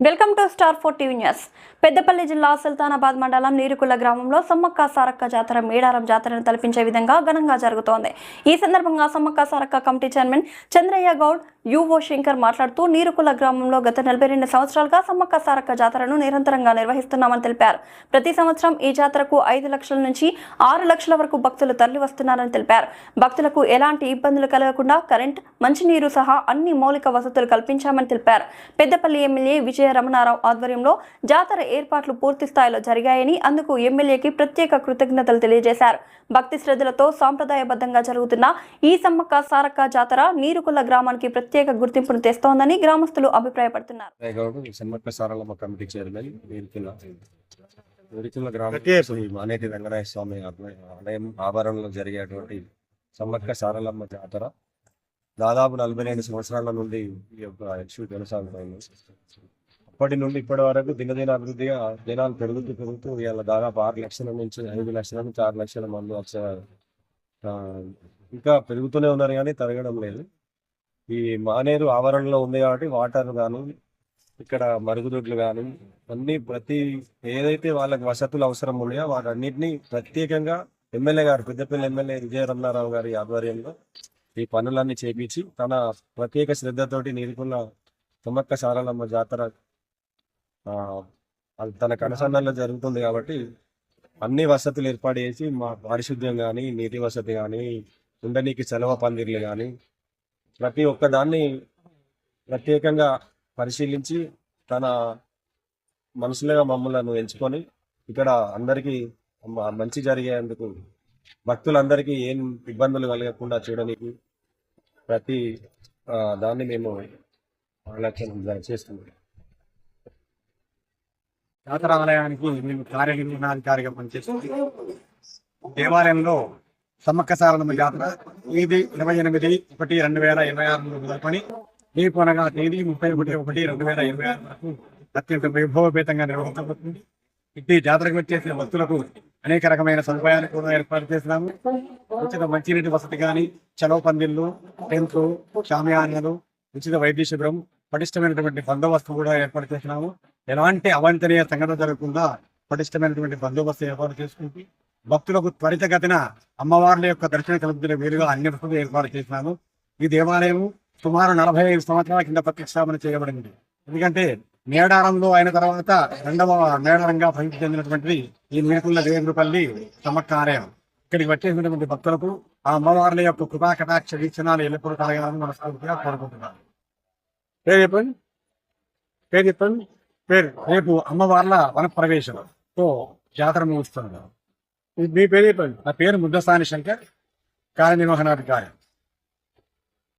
welcome to Star four TV news Peddapalli జిల్లా సుల్తానాబాద్ మండలం నీరుకుల గ్రామంలో సమ్మక్క సారక్క జాతర మేడారం జాతరను తలపించే విధంగా ఘనంగా జరుగుతోంది. ఈ సందర్భంగా సమ్మక్క సారక్క కమిటీ చైర్మన్ చంద్రయ్య గౌడ్ యువో శంకర్ మాట్లాడుతూ నీరుకుల గ్రామంలో గత నలభై రెండు సంవత్సరాలుగా సమ్మక్క సారక్క జాతరను నిరంతరంగా నిర్వహిస్తున్నామని తెలిపారు. ప్రతి సంవత్సరం ఈ జాతరకు ఐదు లక్షల నుంచి ఆరు లక్షల వరకు భక్తులు తరలి వస్తున్నారని తెలిపారు. భక్తులకు ఎలాంటి ఇబ్బందులు కలగకుండా కరెంట్ మంచినీరు సహా అన్ని మౌలిక వసతులు కల్పించామని తెలిపారు. పెద్దపల్లి ఎమ్మెల్యే విజయ రమణారావు ఆధ్వర్యంలో జాతర ఏర్పాట్లు పూర్తి స్థాయిలో జరిగాయని అందుకు ఎమ్మెల్యేకి ప్రత్యేక కృతజ్ఞతలు తెలియజేశారు. భక్తి శ్రద్ధలతో సాంప్రదాయబద్ధంగా జరుగుతున్న ఈ సమ్మక్క సారక్క జాతర నీరుకుల గ్రామానికి ప్రత్యేక గుర్తింపును తెస్తోందని గ్రామస్తులు అభిప్రాయపడుతున్నారు. సమ్మక్క సారలమ్మ మానేటి రంగనాయ స్వామి ఆలయం జరిగేటువంటి సమ్మక్క జాతర దాదాపు నలభై రెండు సంవత్సరాల నుండి ఈ యొక్క ఇష్యూ కొనసాగుతుంది. అప్పటి నుండి ఇప్పటి వరకు దినదిన అభివృద్ధిగా జనాలు పెరుగుతూ పెరుగుతూ ఇవాళ దాదాపు ఆరు లక్షల నుంచి ఐదు లక్షల నుంచి ఆరు లక్షల మంది వచ్చే ఇంకా పెరుగుతూనే ఉన్నారు కానీ తరగడం లేదు. ఈ మానేరు ఆవరణలో ఉంది కాబట్టి వాటర్ కానీ ఇక్కడ మరుగుదొడ్లు కానీ అన్ని ప్రతి ఏదైతే వాళ్ళకి వసతులు అవసరం ఉన్నాయో వాటన్నిటిని ప్రత్యేకంగా ఎమ్మెల్యే గారు పెద్దపల్లి ఎమ్మెల్యే విజయ రమణారావు గారి ఆధ్వర్యంలో ఈ పనులన్నీ చేపించి తన ప్రత్యేక శ్రద్ధతోటి నీరుకున్న సమ్మక్క సారలమ్మ జాతర తనకు అనుసంధానంలో తన కనసన్నల్లో జరుగుతుంది కాబట్టి అన్ని వసతులు ఏర్పాటు చేసి మా పారిశుద్ధ్యం కానీ నీటి వసతి కానీ ఉండనీకి సెలవు పందిర్లు కానీ ప్రతి ఒక్కదాన్ని ప్రత్యేకంగా పరిశీలించి తన మనసులుగా మమ్మల్ని ఎంచుకొని ఇక్కడ అందరికీ మంచి జరిగేందుకు భక్తులందరికీ ఏం ఇబ్బందులు కలగకుండా చూడనీకి ప్రతి దాన్ని మేము ఆలోచన చేస్తున్నాం. జాతర ఆలయానికి మేము కార్యనిర్వహణాధికారిగా పనిచేస్తుంది దేవాలయంలో సమ్మక్క సారలమ్మ జాతర తేదీ ఇరవై ఎనిమిది ఒకటి రెండు వేల ఇరవై ఆరు నుండి మొదలుకొని రేపు అనగా తేదీ ముప్పై ఒకటి ఒకటి రెండు వేల ఇరవై ఆరు వరకు అత్యంత వైభవపేతంగా నిర్వహించబడుతుంది. ఇది జాతరకు వచ్చేసిన భక్తులకు అనేక రకమైన సదుపాయాలు కూడా ఏర్పాటు చేసినాము ఉచిత మంచినీటి వసతి కానీ చలవ పందిళ్ళు టెంట్లు షామియానాలు ఉచిత వైద్య శిబిరం పటిష్టమైనటువంటి బందోబస్తు కూడా ఏర్పాటు చేసినాము ఎలాంటి అవాంఛనీయ సంఘటన జరగకుండా పటిష్టమైనటువంటి బందోబస్తు ఏర్పాటు చేసుకుంటూ భక్తులకు త్వరితగతిన అమ్మవార్ల యొక్క దర్శన కల్పించిన వీలుగా అన్ని వసతులు ఏర్పాటు చేసినాను ఈ దేవాలయం సుమారు నలభై ఐదు సంవత్సరాల కింద ప్రతిష్టాపన చేయబడింది. ఎందుకంటే మేడారంలో అయిన తర్వాత రెండవ మేడారంగా ప్రసిద్ధి చెందినటువంటి ఈ నీలకుల్ల దేవేంద్రపల్లి సమకార్యం ఆలయం ఇక్కడికి వచ్చేసినటువంటి భక్తులకు ఆ అమ్మవార్ల యొక్క కృపా కటాక్ష వీక్షణాలు ఎల్లప్పుడూ కలగాలని మనస్ఫూర్తిగా కోరుకుంటున్నాను. పేరు చెప్పండి? పేరు చెప్పండి? పేరు. రేపు అమ్మవార్ల వన ప్రవేశం తో జాతర ముగుస్తున్నాం మీ పేరు చెప్పండి నా పేరు ముద్దస్థాని శంకర్ కార్యనిర్వహణాధికారి.